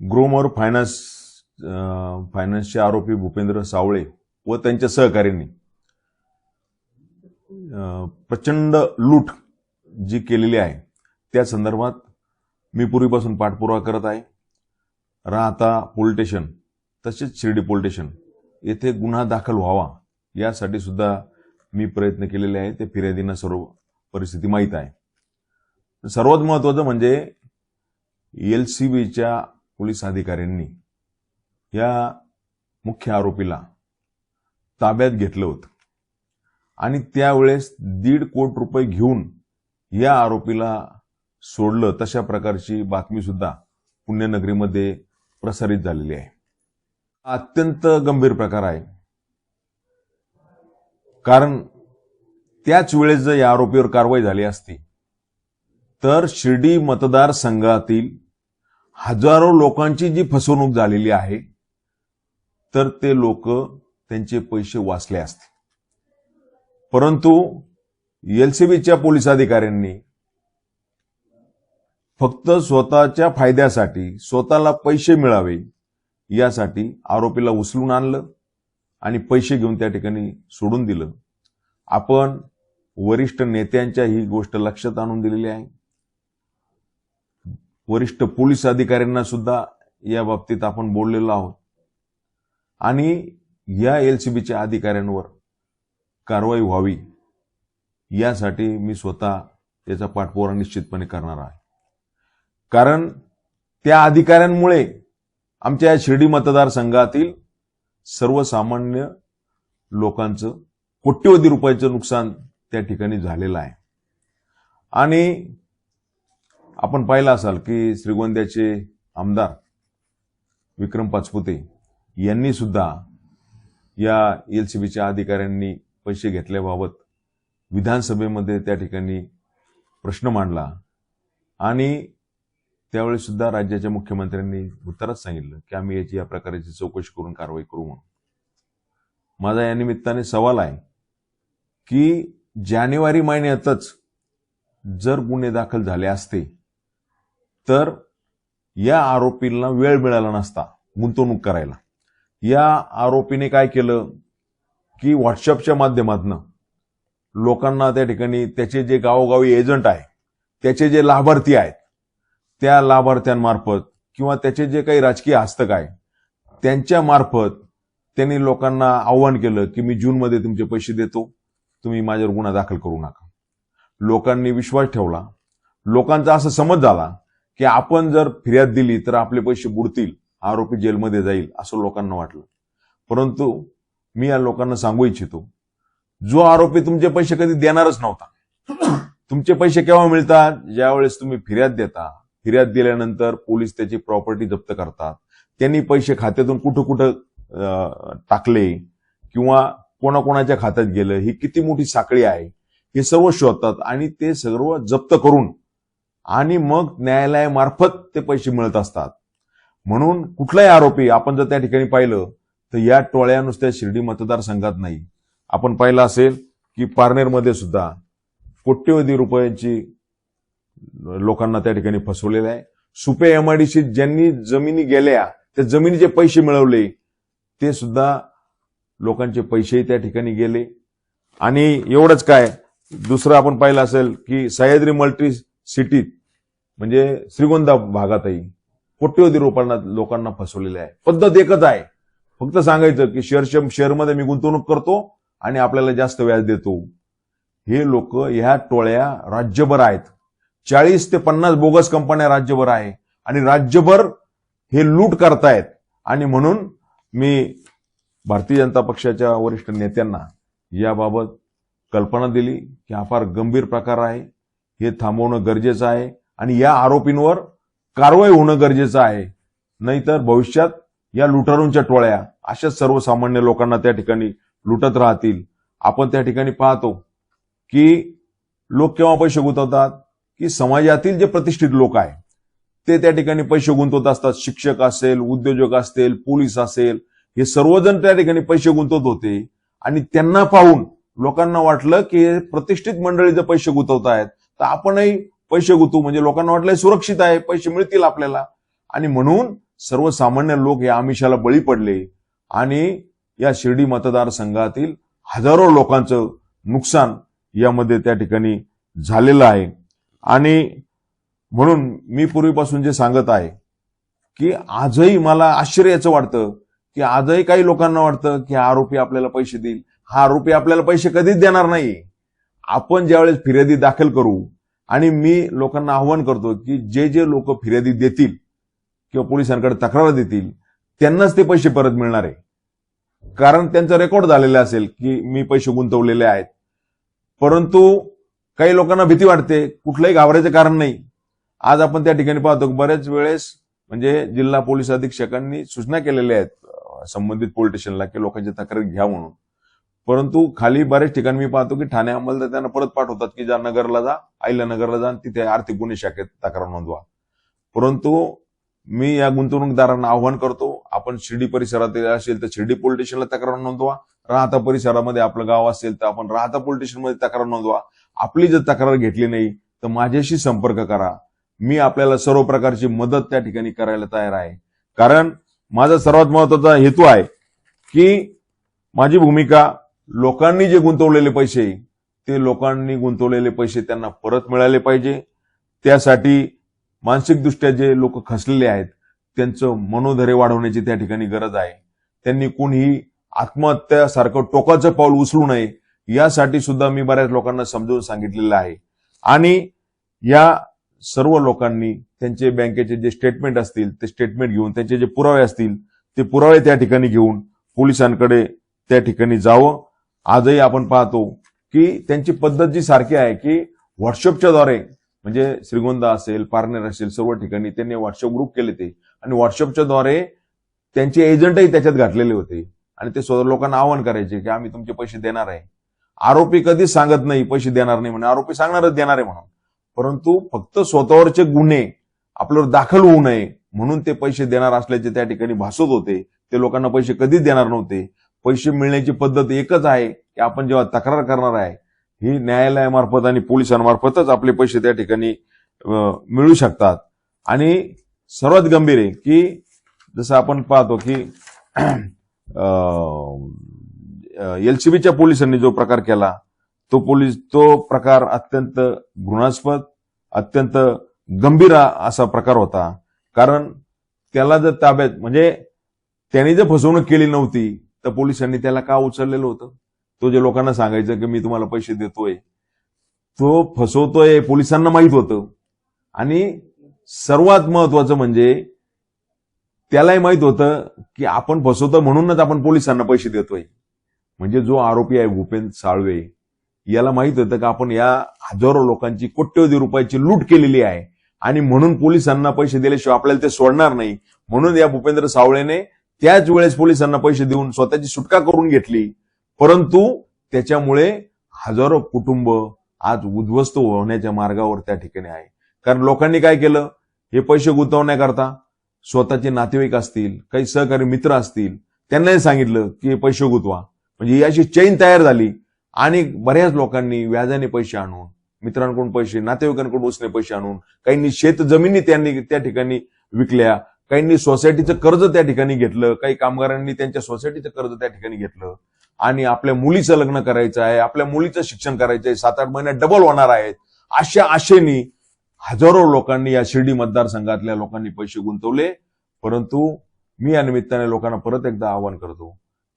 Gromor finance फायनान्सचे आरोपी भूपेंद्र सावळे व त्यांच्या सहकार्यांनी प्रचंड लूट जी केलेली आहे त्या संदर्भात मी पूर्वीपासून पाठपुरावा करत आहे. राहता पोलीस स्टेशन तसेच शिर्डी पोलीस स्टेशन येथे गुन्हा दाखल व्हावा यासाठी सुद्धा मी प्रयत्न केलेले आहे. ते फिर्यादींना सर्व परिस्थिती माहीत आहे. सर्वात महत्वाचं म्हणजे एल सी बीच्या पोलीस अधिकाऱ्यांनी या मुख्य आरोपीला ताब्यात घेतलं होतं. आणि त्यावेळेस दीड कोटी रुपये घेऊन या आरोपीला सोडलं. तशा प्रकारची बातमी सुद्धा पुण्यनगरीमध्ये प्रसारित झालेली आहे. अत्यंत गंभीर प्रकार आहे. कारण त्याच वेळेस जर या आरोपीवर कारवाई झाली असती तर शिर्डी मतदारसंघातील हजारो लोकांची जी फसवणूक झालेली आहे तर ते लोक त्यांचे पैसे वाचले असते परंतु एलसीबीच्या पोलीस अधिकाऱ्यांनी फक्त स्वतःच्या फायद्यासाठी स्वतःला पैसे मिळावे यासाठी आरोपीला उचलून आणलं आणि पैसे घेऊन त्या ठिकाणी सोडून दिलं. आपण वरिष्ठ नेत्यांच्या ही गोष्ट लक्षात आणून दिलेली आहे. वरिष्ठ पोलीस अधिकाऱ्यांना सुद्धा या बाबतीत आपण बोललेलो आहोत. आणि या एलसीबीच्या अधिकाऱ्यांवर कारवाई व्हावी यासाठी मी स्वतः त्याचा पाठपुरा निश्चितपणे करणार आहे. कारण त्या अधिकाऱ्यांमुळे आमच्या या शिर्डी मतदारसंघातील सर्वसामान्य लोकांचं कोट्यवधी रुपयाचं नुकसान त्या ठिकाणी झालेलं आहे. आणि आपण पाहिलं असाल की श्रीगोंद्याचे आमदार विक्रम पाचपुते यांनी सुद्धा या एल सी बीच्या अधिकाऱ्यांनी पैसे घेतल्याबाबत विधानसभेमध्ये त्या ठिकाणी प्रश्न मांडला. आणि त्यावेळी सुद्धा राज्याच्या मुख्यमंत्र्यांनी उत्तरात सांगितलं की आम्ही याची या प्रकारची चौकशी करून कारवाई करू म्हणून. माझा या निमित्ताने सवाल आहे की जानेवारी महिन्यातच जर गुन्हे दाखल झाले असते तर या आरोपींना वेळ मिळाला नसता गुंतवणूक करायला. या आरोपीने काय केलं की व्हॉट्सअपच्या माध्यमातून लोकांना त्या ठिकाणी त्याचे जे गावोगावी एजंट आहे त्याचे जे लाभार्थी आहेत त्या लाभार्थ्यांमार्फत किंवा त्याचे जे काही राजकीय हस्तक आहे त्यांच्या मार्फत त्यांनी लोकांना आव्हान केलं की मी जूनमध्ये तुमचे पैसे देतो तुम्ही माझ्यावर गुन्हा दाखल करू नका. लोकांनी विश्वास ठेवला. लोकांचा असा समज झाला की आपण जर फिर्याद दिली तर आपले पैसे बुडतील आरोपी जेलमध्ये जाईल असं लोकांना वाटलं. परंतु मी या लोकांना सांगू इच्छितो जो आरोपी तुमचे पैसे कधी देणारच नव्हता. तुमचे पैसे केव्हा मिळतात? ज्यावेळेस तुम्ही फिर्याद देता फिर्याद दिल्यानंतर पोलीस त्याची प्रॉपर्टी जप्त करतात. त्यांनी पैसे खात्यातून कुठं कुठं टाकले किंवा कोणाकोणाच्या खात्यात गेलं ही किती मोठी साखळी आहे हे सर्व शोधतात आणि ते सर्व जप्त करून आणि मग न्यायालयामार्फत ते पैसे मिळत असतात. म्हणून कुठलाही आरोपी आपण जर त्या ठिकाणी पाहिलं तर या टोळ्या नुसत्या शिर्डी मतदारसंघात नाही. आपण पाहिलं असेल की पारनेरमध्ये सुद्धा कोट्यवधी रुपयांची लोकांना त्या ठिकाणी फसवलेलं आहे. सुपे एमआयडीसी ज्यांनी जमिनी गेल्या त्या जमिनीचे पैसे मिळवले ते सुद्धा लोकांचे पैसेही त्या ठिकाणी गेले. आणि एवढंच काय दुसरं आपण पाहिलं असेल की सह्याद्री मल्टी सिटीत म्हणजे श्रीगोंदा भागातही कोट्यवधी रुपयांना लोकांना फसवलेले आहे. पद्धत एकच आहे. फक्त सांगायचं की शेअर शेअरमध्ये मी गुंतवणूक करतो आणि आपल्याला जास्त व्याज देतो. हे लोक ह्या टोळ्या राज्यभर आहेत. चाळीस ते पन्नास बोगस कंपन्या राज्यभर आहे. आणि राज्यभर हे लूट करतायत. आणि म्हणून मी भारतीय जनता पक्षाच्या वरिष्ठ नेत्यांना याबाबत कल्पना दिली की हा फार गंभीर प्रकार आहे. हे थांबवणं गरजेचं आहे. आणि या आरोपींवर कारवाई होणं गरजेचं आहे. नाहीतर भविष्यात या लुटारूंच्या टोळ्या अशाच सर्वसामान्य लोकांना त्या ठिकाणी लुटत राहतील. आपण त्या ठिकाणी पाहतो की लोक केव्हा पैसे गुंतवतात? की समाजातील जे प्रतिष्ठित लोक आहे ते त्या ठिकाणी पैसे गुंतवत असतात. शिक्षक असेल उद्योजक असतील पोलीस असेल हे सर्वजण त्या ठिकाणी पैसे गुंतवत होते. आणि त्यांना पाहून लोकांना वाटलं की प्रतिष्ठित मंडळी जर पैसे गुंतवत आहेत तर आपणही पैसे गुतू म्हणजे लोकांना वाटलं सुरक्षित आहे पैसे मिळतील आपल्याला. आणि म्हणून सर्वसामान्य लोक या आमिषाला बळी पडले आणि या शिर्डी मतदारसंघातील हजारो लोकांचं नुकसान यामध्ये त्या ठिकाणी झालेलं आहे. आणि म्हणून मी पूर्वीपासून जे सांगत आहे की आजही मला आश्चर्याचं वाटतं की आजही काही लोकांना वाटतं की हा आरोपी आपल्याला पैसे देईल. हा आरोपी आपल्याला पैसे कधीच देणार नाही. आपण ज्यावेळेस फिर्यादी दाखल करू आणि मी लोकांना आव्हान करतो की जे जे लोक फिर्यादी देतील किंवा पोलिसांकडे तक्रार देतील त्यांनाच ते पैसे परत मिळणार आहे. कारण त्यांचा रेकॉर्ड झालेला असेल की मी पैसे गुंतवलेले आहेत. परंतु काही लोकांना भीती वाटते कुठलंही घाबरायचं कारण नाही. आज आपण त्या ठिकाणी पाहतो बऱ्याच वेळेस म्हणजे जिल्हा पोलीस अधीक्षकांनी सूचना केलेल्या आहेत संबंधित पोलीस स्टेशनला की लोकांची तक्रार घ्या म्हणून. परंतु खाली बऱ्याच ठिकाणी मी पाहतो की ठाणे अंमलदार त्यांना परत पाठवतात की जा नगरला जा आईला नगरला जा तिथे आर्थिक गुन्हे शाखेत तक्रार नोंदवा. परंतु मी या गुंतवणूकदारांना आव्हान करतो आपण शिर्डी परिसरात असेल तर शिर्डी पोलीस स्टेशनला तक्रार नोंदवा. राहता परिसरामध्ये आपलं गाव असेल तर आपण राहता पोलीस स्टेशनमध्ये तक्रार नोंदवा. आपली जर तक्रार घेतली नाही तर माझ्याशी संपर्क करा. मी आपल्याला सर्व प्रकारची मदत त्या ठिकाणी करायला तयार आहे. कारण माझा सर्वात महत्त्वाचा हेतू आहे की माझी भूमिका लोकांनी जे गुंतवलेले पैसे ते लोकांनी गुंतवलेले पैसे त्यांना परत मिळाले पाहिजे. त्यासाठी मानसिकदृष्ट्या जे लोक खसलेले आहेत त्यांचं मनोधैर्य वाढवण्याची त्या ठिकाणी गरज आहे. त्यांनी कोणीही आत्महत्यासारखं टोकाचं पाऊल उचलू नये यासाठी सुद्धा मी बऱ्याच लोकांना समजावून सांगितलेलं आहे. आणि या सर्व लोकांनी त्यांचे बँकेचे जे स्टेटमेंट असतील ते स्टेटमेंट घेऊन त्यांचे जे पुरावे असतील ते पुरावे त्या ठिकाणी घेऊन पोलिसांकडे त्या ठिकाणी जावं. आजही आपण पाहतो की त्यांची पद्धत जी सारखी आहे की व्हॉट्सअपच्या द्वारे म्हणजे श्रीगोंदा असेल पारनेर असेल सर्व ठिकाणी त्यांनी व्हॉट्सअप ग्रुप केले ते. आणि व्हॉट्सअपच्या द्वारे त्यांचे एजंटही त्याच्यात घातलेले होते. आणि ते स्वतः लोकांना आवाहन करायचे की आम्ही तुमचे पैसे देणार आहे. आरोपी कधीच सांगत नाही पैसे देणार नाही म्हणून. आरोपी सांगणारच देणार आहे म्हणून. परंतु फक्त स्वतःवरचे गुन्हे आपल्यावर दाखल होऊ नये म्हणून ते पैसे देणार असल्याचे त्या ठिकाणी भासत होते. ते लोकांना पैसे कधीच देणार नव्हते. पैसे मिळण्याची पद्धत एकच आहे की आपण जेव्हा तक्रार करणार आहे ही न्यायालयामार्फत आणि पोलिसांमार्फतच आपले पैसे त्या ठिकाणी मिळू शकतात. आणि सर्वात गंभीर आहे की जसं आपण पाहतो की एलसीबीच्या पोलिसांनी जो प्रकार केला तो पोलीस तो प्रकार अत्यंत घृणास्पद अत्यंत गंभीर असा प्रकार होता. कारण त्याला जर ताब्यात म्हणजे त्याने जर फसवणूक केली नव्हती तर पोलिसांनी त्याला का उचललेलं होतं? तो जे लोकांना सांगायचं की मी तुम्हाला पैसे देतोय तो फसवतोय पोलिसांना माहीत होतं. आणि सर्वात महत्वाचं म्हणजे त्यालाही माहीत होतं की आपण फसवतो म्हणूनच आपण पोलिसांना पैसे देतोय. म्हणजे जो आरोपी आहे भूपेंद्र साळवे याला माहीत होतं की आपण या हजारो लोकांची कोट्यवधी रुपयाची लूट केलेली आहे. आणि म्हणून पोलिसांना पैसे दिल्याशिवाय आपल्याला ते सोडणार नाही. म्हणून या भूपेंद्र सावळेने त्याच वेळेस पोलिसांना पैसे देऊन स्वतःची सुटका करून घेतली. परंतु त्याच्यामुळे हजारो कुटुंब आज उद्ध्वस्त होण्याच्या मार्गावर त्या ठिकाणी आहे. कारण लोकांनी काय केलं? हे पैसे गुंतवण्याकरता स्वतःचे नातेवाईक असतील काही सहकारी मित्र असतील त्यांनाही सांगितलं की हे पैसे गुंतवा. म्हणजे याची चैन तयार झाली आणि बऱ्याच लोकांनी व्याजाने पैसे आणून मित्रांकडून पैसे नातेवाईकांकडून उसने पैसे आणून काहींनी शेत जमिनी त्यांनी त्या ठिकाणी विकल्या. काहींनी सोसायटीचं कर्ज त्या ठिकाणी घेतलं काही कामगारांनी त्यांच्या सोसायटीचं कर्ज त्या ठिकाणी घेतलं. आणि आपल्या मुलीचं लग्न करायचं आहे आपल्या मुलीचं शिक्षण करायचं आहे सात आठ महिन्यात डबल होणार आहेत. अशा आशेनी हजारो लोकांनी या शिर्डी मतदारसंघातल्या लोकांनी पैसे गुंतवले. परंतु मी या निमित्ताने लोकांना परत एकदा आवाहन करतो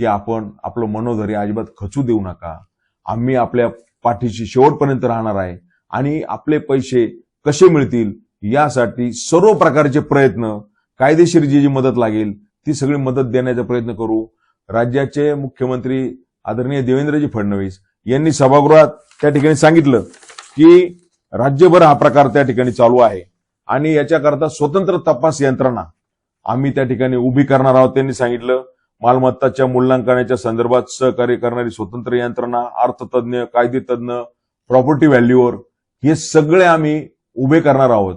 की आपण आपलं मनोधैर्य अजिबात खचू देऊ नका. आम्ही आपल्या पाठीशी शेवटपर्यंत राहणार आहे आणि आपले पैसे कसे मिळतील यासाठी सर्व प्रकारचे प्रयत्न कायदेशीर जी जी मदत लागेल ती सगळी मदत देण्याचा प्रयत्न करू. राज्याचे मुख्यमंत्री आदरणीय देवेंद्रजी फडणवीस यांनी सभागृहात त्या ठिकाणी सांगितलं की राज्यभर हा प्रकार त्या ठिकाणी चालू आहे आणि याच्याकरता स्वतंत्र तपास यंत्रणा आम्ही त्या ठिकाणी उभी करणार आहोत त्यांनी सांगितलं. मालमत्ताच्या मूल्यांकनाच्या संदर्भात सहकार्य करणारी स्वतंत्र यंत्रणा अर्थतज्ञ कायदेतज्ञ प्रॉपर्टी व्हॅल्यूवर हे सगळे आम्ही उभे करणार आहोत.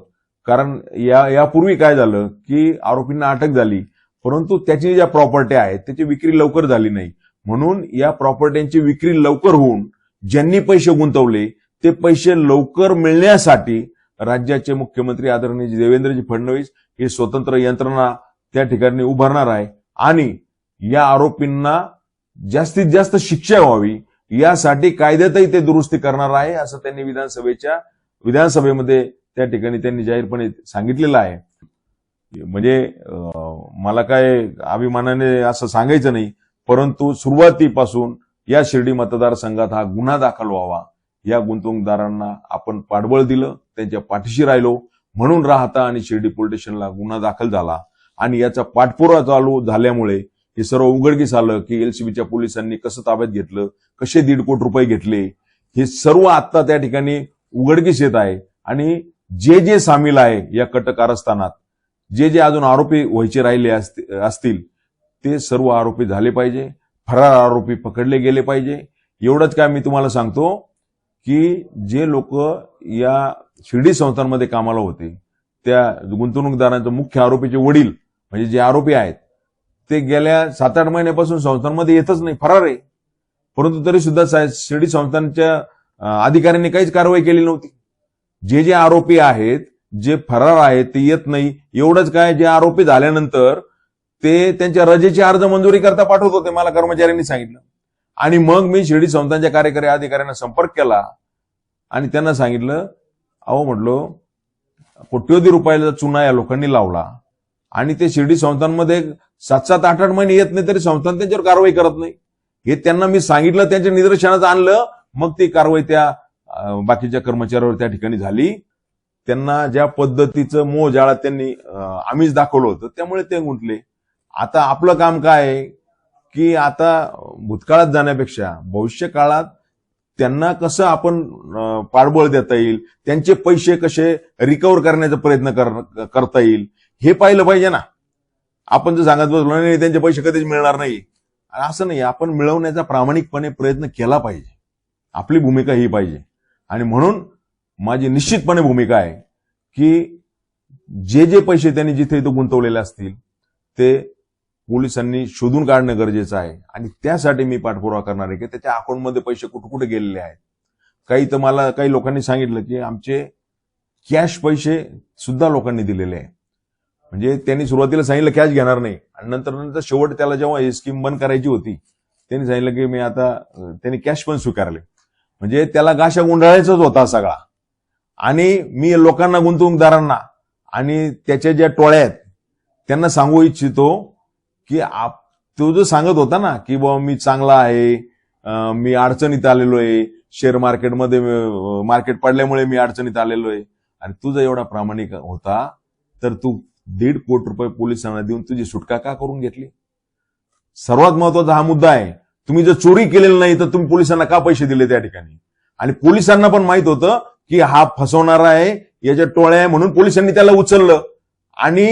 कारण या यापूर्वी काय झालं की आरोपींना अटक झाली परंतु त्याची ज्या प्रॉपर्टी आहेत त्याची विक्री लवकर झाली नाही. म्हणून या प्रॉपर्ट्यांची विक्री लवकर होऊन ज्यांनी पैसे गुंतवले ते पैसे लवकर मिळण्यासाठी राज्याचे मुख्यमंत्री आदरणीय देवेंद्रजी फडणवीस ही स्वतंत्र यंत्रणा त्या ठिकाणी उभारणार आहे. आणि या आरोपींना जास्तीत जास्त शिक्षा व्हावी यासाठी कायद्यातही ते दुरुस्ती करणार आहे असं त्यांनी विधानसभेच्या विधानसभेमध्ये त्या ठिकाणी त्यांनी जाहीरपणे सांगितलेलं आहे. म्हणजे मला काय अभिमानाने असं सांगायचं नाही परंतु सुरुवातीपासून या शिर्डी मतदारसंघात हा गुन्हा दाखल व्हावा या गुंतवणूकदारांना आपण पाठबळ दिलं त्यांच्या पाठीशी राहिलो म्हणून राहता आणि शिर्डी पोलीस स्टेशनला गुन्हा दाखल झाला. आणि याचा पाठपुरा चालू झाल्यामुळे हे सर्व उघडकीस आलं की एलसीबीच्या पोलिसांनी कसं ताब्यात घेतलं कसे दीड कोटी रुपये घेतले हे सर्व आता त्या ठिकाणी उघडकीस येत आहे. आणि जे जे सामील आहे या कट कारस्थानात जे जे अजून आरोपी व्हायचे राहिले असतील ते सर्व आरोपी झाले पाहिजे फरार आरोपी पकडले गेले पाहिजे. एवढंच काय मी तुम्हाला सांगतो की जे लोक या शिर्डी संस्थांमध्ये कामाला होते त्या गुंतवणूकदारांचे मुख्य आरोपीचे वडील म्हणजे जे आरोपी आहेत ते गेल्या सात आठ महिन्यापासून संस्थांमध्ये येतच नाही फरार आहे. परंतु तरी सुद्धा शिर्डी संस्थांच्या अधिकाऱ्यांनी काहीच कारवाई केली नव्हती. जे जे आरोपी आहेत जे फरार आहेत ते येत नाही. एवढंच काय जे आरोपी झाल्यानंतर ते त्यांच्या रजेची अर्ज मंजुरी करता पाठवत होते मला कर्मचाऱ्यांनी सांगितलं. आणि मग मी शिर्डी संस्थांच्या कार्यकारी अधिकाऱ्यांना संपर्क केला आणि त्यांना सांगितलं अहो म्हटलो कोट्यवधी रुपयाचा चुना या लोकांनी लावला आणि ते शिर्डी संस्थांमध्ये सात सात आठ आठ महिने येत नाही तरी संस्थान त्यांच्यावर कारवाई करत नाही. हे त्यांना मी सांगितलं त्यांच्या निदर्शनात आणलं मग ती कारवाई त्या बाकीच्या कर्मचाऱ्यावर त्या ठिकाणी झाली. त्यांना ज्या पद्धतीचं मोह जाळात त्यांनी आम्हीच दाखवलं होतं त्यामुळे ते गुंतले. आता आपलं काम काय आहे? की आता भूतकाळात जाण्यापेक्षा भविष्य काळात त्यांना कसं आपण पाठबळ देता येईल? त्यांचे पैसे कसे रिकव्हर करण्याचा प्रयत्न कर- करता येईल? हे पाहिलं पाहिजे ना. आपण जर सांगत बसलो नाही त्यांचे पैसे कधीच मिळणार नाही. असं नाही आपण मिळवण्याचा प्रामाणिकपणे प्रयत्न केला पाहिजे. आपली भूमिका ही पाहिजे. आणि म्हणून माझी निश्चितपणे भूमिका आहे की जे जे पैसे त्यांनी जिथे इथं गुंतवलेले असतील ते पोलिसांनी शोधून काढणं गरजेचं आहे. आणि त्यासाठी मी पाठपुरावा करणार आहे की त्याच्या अकाउंटमध्ये पैसे कुठे कुठे गेलेले आहेत. काही तर मला काही लोकांनी सांगितलं की आमचे कॅश पैसे सुद्धा लोकांनी दिलेले आहे म्हणजे त्यांनी सुरुवातीला सांगितलं कॅश घेणार नाही. आणि नंतर नंतर शेवट त्याला जेव्हा ही स्कीम बंद करायची होती त्यांनी सांगितलं की मी आता त्यांनी कॅश पण स्वीकारले. म्हणजे त्याला गाशा गुंडाळायचाच होता सगळा. आणि मी लोकांना गुंतवणूकदारांना आणि त्याच्या ज्या टोळ्या आहेत त्यांना सांगू इच्छितो की आप तो जो सांगत होता ना की बाबा मी चांगला आहे मी अडचणीत आलेलो आहे शेअर मार्केटमध्ये मार्केट पडल्यामुळे मी अडचणीत आलेलो आहे आणि तुझा एवढा प्रामाणिक होता तर तू दीड कोटी रुपये पोलिसांना देऊन तुझी सुटका का करून घेतली? सर्वात महत्त्वाचा हा मुद्दा आहे तुम्ही जर चोरी केलेली नाही तर तुम्ही पोलिसांना का पैसे दिले त्या ठिकाणी? आणि पोलिसांना पण माहीत होतं की हा फसवणारा आहे याच्या टोळ्या आहे म्हणून पोलिसांनी त्याला उचललं. आणि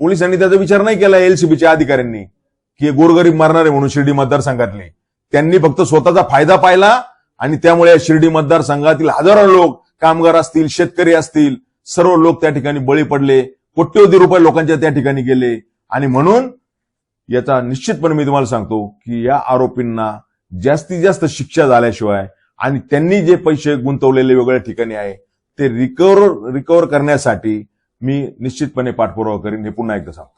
पोलिसांनी त्याचा विचार नाही केला एलसीबीच्या अधिकाऱ्यांनी की हे गोरगरीब मारणार आहे म्हणून शिर्डी मतदारसंघातले. त्यांनी फक्त स्वतःचा फायदा पाहिला आणि त्यामुळे या शिर्डी मतदारसंघातील हजारो लोक कामगार असतील शेतकरी असतील सर्व लोक त्या ठिकाणी बळी पडले. कोट्यवधी रुपये लोकांच्या त्या ठिकाणी गेले. आणि म्हणून याचा निश्चितपणे मी तुम्हाला सांगतो की या आरोपींना जास्तीत जास्त शिक्षा झाल्याशिवाय आणि त्यांनी जे पैसे गुंतवलेले वेगळ्या ठिकाणी आहे ते रिकव्हर रिकव्हर करण्यासाठी मी निश्चितपणे पाठपुरावा करीन हे पुन्हा एकदा सांगतो.